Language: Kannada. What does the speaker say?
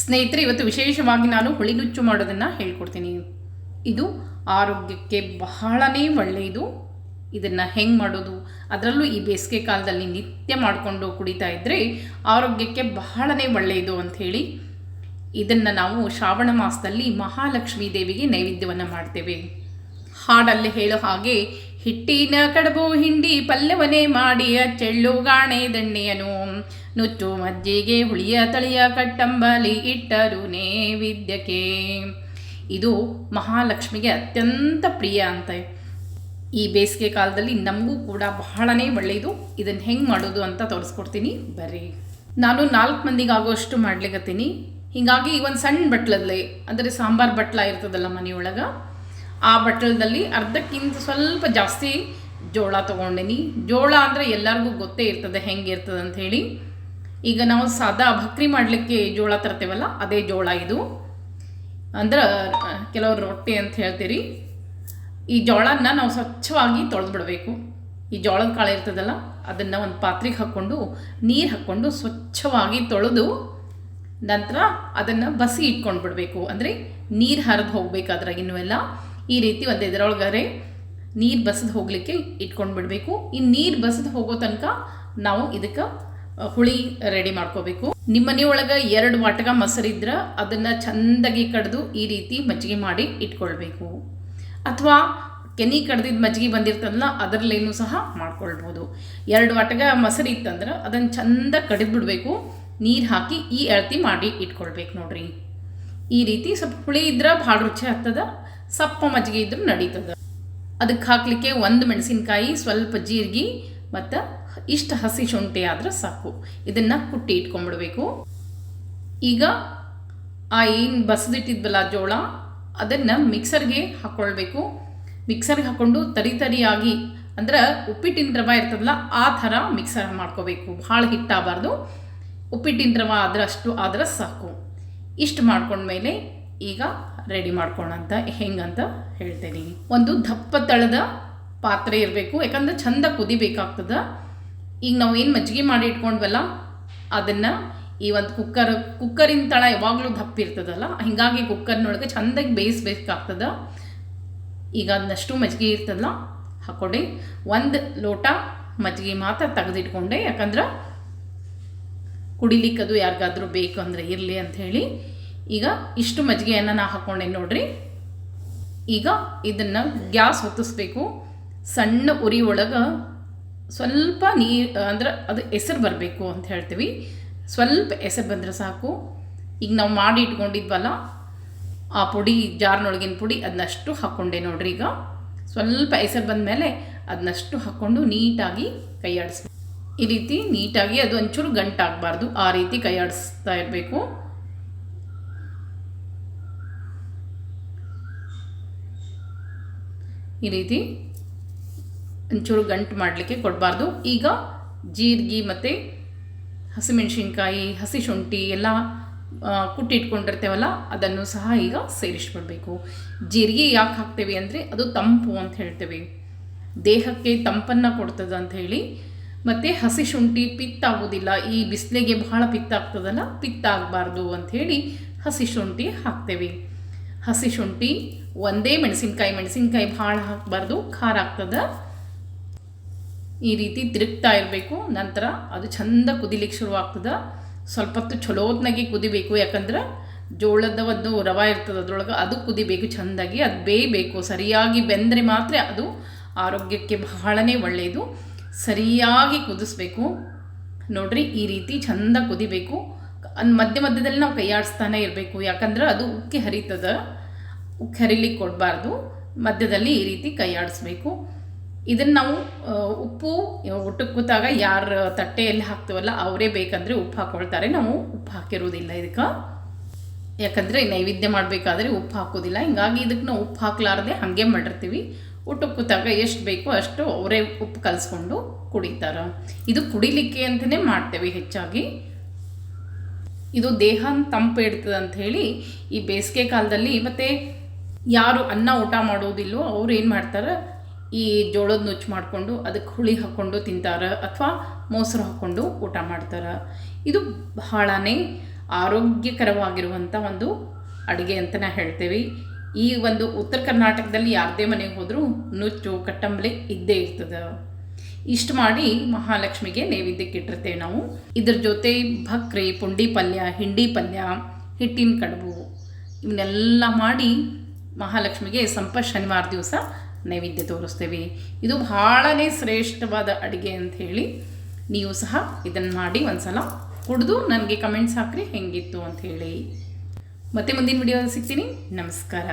ಸ್ನೇಹಿತರೆ, ಇವತ್ತು ವಿಶೇಷವಾಗಿ ನಾನು ಹುಳಿನುಚ್ಚು ಮಾಡೋದನ್ನು ಹೇಳ್ಕೊಡ್ತೀನಿ. ಇದು ಆರೋಗ್ಯಕ್ಕೆ ಬಹಳನೇ ಒಳ್ಳೆಯದು. ಇದನ್ನು ಹೆಂಗೆ ಮಾಡೋದು? ಅದರಲ್ಲೂ ಈ ಬೇಸಿಗೆ ಕಾಲದಲ್ಲಿ ನಿತ್ಯ ಮಾಡಿಕೊಂಡು ಕುಡಿತಾ ಇದ್ದರೆ ಆರೋಗ್ಯಕ್ಕೆ ಬಹಳನೇ ಒಳ್ಳೆಯದು ಅಂಥೇಳಿ ಇದನ್ನು ನಾವು ಶ್ರಾವಣ ಮಾಸದಲ್ಲಿ ಮಹಾಲಕ್ಷ್ಮೀ ದೇವಿಗೆ ನೈವೇದ್ಯವನ್ನು ಮಾಡ್ತೇವೆ. ಹಾಡಲ್ಲಿ ಹೇಳೋ ಹಾಗೆ, ಹಿಟ್ಟಿನ ಕಡಬು ಹಿಂಡಿ ಪಲ್ಯವನೇ ಮಾಡಿ ಚೆಳ್ಳು ಗಾಣೆ ದಣ್ಣೆಯನು. ನುಚ್ಚು ಮಜ್ಜಿಗೆ ಹುಳಿಯ ತಳಿಯ ಕಟ್ಟಂಬಲಿ ಇಟ್ಟರು ನೇವಿದ್ಯಕ್ಕೆ ಇದು ಮಹಾಲಕ್ಷ್ಮಿಗೆ ಅತ್ಯಂತ ಪ್ರಿಯ ಅಂತ. ಈ ಬೇಸಿಗೆ ಕಾಲದಲ್ಲಿ ನಮಗೂ ಕೂಡ ಬಹಳನೇ ಒಳ್ಳೆಯದು. ಇದನ್ನು ಹೆಂಗೆ ಮಾಡೋದು ಅಂತ ತೋರಿಸ್ಕೊಡ್ತೀನಿ. ಬರ್ರಿ. ನಾನು ನಾಲ್ಕು ಮಂದಿಗೆ ಆಗೋಷ್ಟು ಮಾಡ್ಲಿಕ್ಕತ್ತೀನಿ ಹೀಗಾಗಿ ಒಂದು ಸಣ್ಣ ಬಟ್ಲದಲ್ಲಿ ಅಂದರೆ ಸಾಂಬಾರು ಬಟ್ಲ ಇರ್ತದಲ್ಲ ಮನೆಯೊಳಗೆ, ಆ ಬಟ್ಲದಲ್ಲಿ ಅರ್ಧಕ್ಕಿಂತ ಸ್ವಲ್ಪ ಜಾಸ್ತಿ ಜೋಳ ತೊಗೊಂಡಿನಿ. ಜೋಳ ಅಂದರೆ ಎಲ್ಲರಿಗೂ ಗೊತ್ತೇ ಇರ್ತದೆ ಹೆಂಗೆ ಇರ್ತದೆ ಅಂತ ಹೇಳಿ ಈಗ ನಾವು ಸಾದಾ ಭಕ್ರಿ ಮಾಡಲಿಕ್ಕೆ ಜೋಳ ತರ್ತೇವಲ್ಲ, ಅದೇ ಜೋಳ ಇದು. ಅಂದ್ರೆ ಕೆಲವರು ರೊಟ್ಟಿ ಅಂತ ಹೇಳ್ತೀರಿ. ಈ ಜೋಳನ ನಾವು ಸ್ವಚ್ಛವಾಗಿ ತೊಳೆದು ಬಿಡಬೇಕು ಈ ಜೋಳದ ಕಾಳು ಇರ್ತದಲ್ಲ, ಅದನ್ನು ಒಂದು ಪಾತ್ರೆಗೆ ಹಾಕ್ಕೊಂಡು ನೀರು ಹಾಕ್ಕೊಂಡು ಸ್ವಚ್ಛವಾಗಿ ತೊಳೆದು ನಂತರ ಅದನ್ನು ಬಸಿ ಇಟ್ಕೊಂಡು ಬಿಡಬೇಕು ಅಂದರೆ ನೀರು ಹರಿದು ಹೋಗ್ಬೇಕು ಇನ್ನೂ ಎಲ್ಲ. ಈ ರೀತಿ ಒಂದು ಇದರೊಳಗರೆ ನೀರು ಬಸಿದು ಹೋಗಲಿಕ್ಕೆ ಇಟ್ಕೊಂಡು ಬಿಡಬೇಕು ಈ ನೀರು ಬಸಿದು ಹೋಗೋ ತನಕ ನಾವು ಇದಕ್ಕೆ ಹುಳಿ ರೆಡಿ ಮಾಡ್ಕೋಬೇಕು. ನಿಮ್ಮ ಮನೆಯೊಳಗೆ ಎರಡು ವಾಟಗ ಮೊಸರಿದ್ರೆ ಅದನ್ನ ಚೆಂದಾಗಿ ಕಡ್ದು ಈ ರೀತಿ ಮಜ್ಜಿಗೆ ಮಾಡಿ ಇಟ್ಕೊಳ್ಬೇಕು. ಅಥವಾ ಕೆನಿ ಕಡ್ದಿದ್ದು ಮಜ್ಜಿಗೆ ಬಂದಿರ್ತದಲ್ಲ, ಅದರಲ್ಲೇನೂ ಸಹ ಮಾಡ್ಕೊಳ್ಬೋದು. ಎರಡು ವಾಟಗ ಮೊಸರು ಇತ್ತಂದ್ರೆ ಅದನ್ನು ಚೆಂದ ಕಡಿದ್ಬಿಡ್ಬೇಕು ನೀರು ಹಾಕಿ ಈ ಅಳತಿ ಮಾಡಿ ಇಟ್ಕೊಳ್ಬೇಕು ನೋಡ್ರಿ. ಈ ರೀತಿ ಸ್ವಲ್ಪ ಹುಳಿ ಇದ್ರೆ ಭಾಳ ರುಚಿ ಆಗ್ತದ, ಸಪ್ಪ ಮಜ್ಜಿಗೆ ಇದ್ರೂ ನಡೀತದ. ಅದಕ್ಕೆ ಹಾಕಲಿಕ್ಕೆ ಒಂದು ಮೆಣಸಿನಕಾಯಿ, ಸ್ವಲ್ಪ ಜೀರಿಗೆ ಮತ್ತು ಇಷ್ಟು ಹಸಿ ಶುಂಠಿ ಆದ್ರೆ ಸಾಕು. ಇದನ್ನು ಕುಟ್ಟಿ ಇಟ್ಕೊಂಡ್ಬಿಡ್ಬೇಕು. ಈಗ ಆ ಏನು ಬಸದಿಟ್ಟಿದ್ವಲ್ಲ ಜೋಳ, ಅದನ್ನು ಮಿಕ್ಸರ್ಗೆ ಹಾಕ್ಕೊಳ್ಬೇಕು ಮಿಕ್ಸರ್ಗೆ ಹಾಕ್ಕೊಂಡು ತರಿ ತರಿಯಾಗಿ, ಅಂದ್ರೆ ಉಪ್ಪಿಟ್ಟಿನ ರವ ಇರ್ತದಲ್ಲ, ಆ ಥರ ಮಿಕ್ಸರ್ ಮಾಡ್ಕೋಬೇಕು. ಭಾಳ ಹಿಟ್ಟಾಗಬಾರ್ದು. ಉಪ್ಪಿಟ್ಟಿನ ರವ ಆದ್ರೆ ಅಷ್ಟು ಆದ್ರೆ ಸಾಕು. ಇಷ್ಟು ಮಾಡ್ಕೊಂಡ್ಮೇಲೆ ಈಗ ರೆಡಿ ಮಾಡ್ಕೊಳಂತ ಹೆಂಗಂತ ಹೇಳ್ತೇನೆ. ಒಂದು ದಪ್ಪ ತಳದ ಪಾತ್ರೆ ಇರಬೇಕು, ಯಾಕಂದ್ರೆ ಚಂದ ಕುದಿಬೇಕಾಗ್ತದೆ. ಈಗ ನಾವು ಏನು ಮಜ್ಜಿಗೆ ಮಾಡಿ ಇಟ್ಕೊಂಡ್ವಲ್ಲ, ಅದನ್ನು ಈ ಒಂದು ಕುಕ್ಕರ್ ಕುಕ್ಕರಿನ ತಳ ಯಾವಾಗಲೂ ದಪ್ಪ ಇರ್ತದಲ್ಲ, ಹೀಗಾಗಿ ಕುಕ್ಕರ್ನೊಳಗೆ ಚೆಂದಾಗಿ ಬೇಯಿಸ್ಬೇಕಾಗ್ತದೆ. ಈಗ ಅದನ್ನಷ್ಟು ಮಜ್ಜಿಗೆ ಇರ್ತದಲ್ಲ ಹಾಕ್ಕೊಡಿ ಒಂದು ಲೋಟ ಮಜ್ಜಿಗೆ ಮಾತ್ರ ತೆಗೆದಿಟ್ಕೊಂಡೆ, ಯಾಕಂದ್ರೆ ಕುಡಿಲಿಕ್ಕೆ ಅದು ಯಾರಿಗಾದ್ರೂ ಬೇಕು ಅಂದರೆ ಇರಲಿ ಅಂಥೇಳಿ ಈಗ ಇಷ್ಟು ಮಜ್ಜಿಗೆಯನ್ನು ನಾ ಹಾಕ್ಕೊಂಡೆ ನೋಡ್ರಿ. ಈಗ ಇದನ್ನು ಗ್ಯಾಸ್ ಹೊತ್ತಿಸ್ಬೇಕು. ಸಣ್ಣ ಉರಿ ಒಳಗೆ ಸ್ವಲ್ಪ ನೀರು ಅಂದ್ರೆ ಅದು ಹೆಸರು ಬರಬೇಕು ಅಂತ ಹೇಳ್ತೀವಿ. ಸ್ವಲ್ಪ ಹೆಸರು ಬಂದರೆ ಸಾಕು. ಈಗ ನಾವು ಮಾಡಿ ಇಟ್ಕೊಂಡಿದ್ವಲ್ಲ, ಆ ಪುಡಿ, ಜಾರ್ನೊಳಗಿನ ಪುಡಿ ಅದನ್ನಷ್ಟು ಹಾಕ್ಕೊಂಡೆ ನೋಡ್ರಿ ಈಗ. ಸ್ವಲ್ಪ ಹೆಸರು ಬಂದಮೇಲೆ ಅದನ್ನಷ್ಟು ಹಾಕ್ಕೊಂಡು ನೀಟಾಗಿ ಕೈಯಾಡಿಸ್ಬೇಕು ಈ ರೀತಿ ನೀಟಾಗಿ ಅದು ಒಂಚೂರು ಗಂಟಾಗಬಾರ್ದು. ಆ ರೀತಿ ಕೈಯಾಡಿಸ್ತಾ ಇರಬೇಕು. ಈ ರೀತಿ ಒಂಚೂರು ಗಂಟು ಮಾಡಲಿಕ್ಕೆ ಕೊಡಬಾರ್ದು. ಈಗ ಜೀರಿಗೆ ಮತ್ತು ಹಸಿಮೆಣಸಿನ್ಕಾಯಿ, ಹಸಿ ಶುಂಠಿ ಎಲ್ಲ ಕುಟ್ಟಿಟ್ಕೊಂಡಿರ್ತೇವಲ್ಲ, ಅದನ್ನು ಸಹ ಈಗ ಸೇರಿಸ್ಬಿಡ್ಬೇಕು ಜೀರಿಗೆ ಯಾಕೆ ಹಾಕ್ತೇವೆ ಅಂದರೆ ಅದು ತಂಪು ಅಂತ ಹೇಳ್ತೇವೆ. ದೇಹಕ್ಕೆ ತಂಪನ್ನು ಕೊಡ್ತದೆ ಅಂತ ಹೇಳಿ. ಮತ್ತು ಹಸಿ ಶುಂಠಿ ಪಿತ್ತ ಆಗೋದಿಲ್ಲ ಈ ಬಿಸಿಲಿಗೆ ಬಹಳ ಪಿತ್ತ ಆಗ್ತದಲ್ಲ ಪಿತ್ತ ಆಗಬಾರ್ದು ಅಂಥೇಳಿ ಹಸಿ ಶುಂಠಿ ಹಾಕ್ತೇವೆ. ಹಸಿ ಶುಂಠಿ, ಒಂದೇ ಮೆಣಸಿನ್ಕಾಯಿ ಮೆಣಸಿನ್ಕಾಯಿ ಭಾಳ ಹಾಕಬಾರ್ದು, ಖಾರ ಆಗ್ತದೆ. ಈ ರೀತಿ ತಿರುಗ್ತಾ ಇರಬೇಕು. ನಂತರ ಅದು ಚಂದ ಕುದಿಲಿಕ್ಕೆ ಶುರುವಾಗ್ತದೆ. ಸ್ವಲ್ಪ ಹೊತ್ತು ಚಲೋತ್ನಾಗಿ ಕುದಿಬೇಕು. ಯಾಕಂದ್ರೆ ಜೋಳದ ಒಂದು ರವ ಇರ್ತದೆ ಅದ್ರೊಳಗೆ, ಅದು ಕುದಿಬೇಕು ಚೆಂದಾಗಿ. ಅದು ಬೇಯಬೇಕು. ಸರಿಯಾಗಿ ಬೆಂದರೆ ಮಾತ್ರ ಅದು ಆರೋಗ್ಯಕ್ಕೆ ಬಹಳನೇ ಒಳ್ಳೆಯದು ಸರಿಯಾಗಿ ಕುದಿಸ್ಬೇಕು. ನೋಡ್ರಿ, ಈ ರೀತಿ ಚಂದ ಕುದಿಬೇಕು. ಮಧ್ಯ ಮಧ್ಯದಲ್ಲಿ ನಾವು ಕೈಯಾಡಿಸ್ತಾನೆ ಇರಬೇಕು. ಯಾಕಂದ್ರೆ ಅದು ಉಕ್ಕಿ ಹರಿತದ. ಉಕ್ಕಿ ಹರಿಲಿಕ್ಕೆ ಕೊಡಬಾರ್ದು. ಮಧ್ಯದಲ್ಲಿ ಈ ರೀತಿ ಕೈಯಾಡಿಸ್ಬೇಕು. ಇದನ್ನು ನಾವು ಉಪ್ಪು ಊಟಕ್ಕೆ ಕೂತಾಗ ಯಾರು ತಟ್ಟೆಯಲ್ಲಿ ಹಾಕ್ತೀವಲ್ಲ ಅವರೇ ಬೇಕಂದರೆ ಉಪ್ಪು ಹಾಕ್ಕೊಳ್ತಾರೆ ನಾವು ಉಪ್ಪು ಹಾಕಿರೋದಿಲ್ಲ ಇದಕ್ಕೆ. ಯಾಕಂದರೆ ನೈವೇದ್ಯ ಮಾಡಬೇಕಾದ್ರೆ ಉಪ್ಪು ಹಾಕೋದಿಲ್ಲ. ಹಿಂಗಾಗಿ ಇದಕ್ಕೆ ನಾವು ಉಪ್ಪು ಹಾಕ್ಲಾರ್ದೆ ಹಾಗೆ ಮಾಡಿರ್ತೀವಿ. ಊಟಕ್ಕೆ ಕೂತಾಗ ಎಷ್ಟು ಬೇಕೋ ಅಷ್ಟು ಅವರೇ ಉಪ್ಪು ಕಲಿಸ್ಕೊಂಡು ಕುಡಿತಾರೆ. ಇದು ಕುಡಿಲಿಕ್ಕೆ ಅಂತಲೇ ಮಾಡ್ತೇವೆ ಹೆಚ್ಚಾಗಿ. ಇದು ದೇಹ ತಂಪು ಇಡ್ತದೆ ಅಂತ ಹೇಳಿ ಈ ಬೇಸಿಗೆ ಕಾಲದಲ್ಲಿ ಮತ್ತು ಯಾರು ಅನ್ನ ಊಟ ಮಾಡೋದಿಲ್ಲೋ ಅವ್ರು ಏನು ಮಾಡ್ತಾರೆ? ಈ ಜೋಳದ ನುಚ್ಚು ಮಾಡಿಕೊಂಡು ಅದಕ್ಕೆ ಹುಳಿ ಹಾಕ್ಕೊಂಡು ತಿಂತಾರೆ ಅಥವಾ ಮೊಸರು ಹಾಕ್ಕೊಂಡು ಊಟ ಮಾಡ್ತಾರೆ. ಇದು ಬಹಳನೇ ಆರೋಗ್ಯಕರವಾಗಿರುವಂಥ ಒಂದು ಅಡುಗೆ ಅಂತ ಅಂತಲೇ ಹೇಳ್ತೇವೆ. ಈ ಒಂದು ಉತ್ತರ ಕರ್ನಾಟಕದಲ್ಲಿ ಯಾರದೇ ಮನೆಗೆ ಹೋದರೂ ನುಚ್ಚು, ಕಟ್ಟಂಬಲೆ ಇದ್ದೇ ಇರ್ತದೆ. ಇಷ್ಟು ಮಾಡಿ ಮಹಾಲಕ್ಷ್ಮಿಗೆ ನೈವೇದ್ಯಕ್ಕೆ ಇಟ್ಟಿರ್ತೇವೆ ನಾವು. ಇದ್ರ ಜೊತೆ ಭಕ್ರಿ, ಪುಂಡಿ ಪಲ್ಯ, ಹಿಂಡಿ ಪಲ್ಯ, ಹಿಟ್ಟಿನ ಕಡುಬು, ಇವನ್ನೆಲ್ಲ ಮಾಡಿ ಮಹಾಲಕ್ಷ್ಮಿಗೆ ಸಂಪ ಶನಿವಾರ ದಿವಸ ನೈವೇದ್ಯ ತೋರಿಸ್ತೇವೆ. ಇದು ಬಹಳನೇ ಶ್ರೇಷ್ಠವಾದ ಅಡುಗೆ ಹೇಳಿ ನೀವು ಸಹ ಇದನ್ನು ಮಾಡಿ ಒಂದ್ಸಲ ಕುಡಿದು ನನಗೆ ಕಮೆಂಟ್ಸ್ ಹಾಕ್ರಿ, ಹೆಂಗಿತ್ತು ಹೇಳಿ. ಮತ್ತೆ ಮುಂದಿನ ವಿಡಿಯೋ ಸಿಗ್ತೀನಿ. ನಮಸ್ಕಾರ.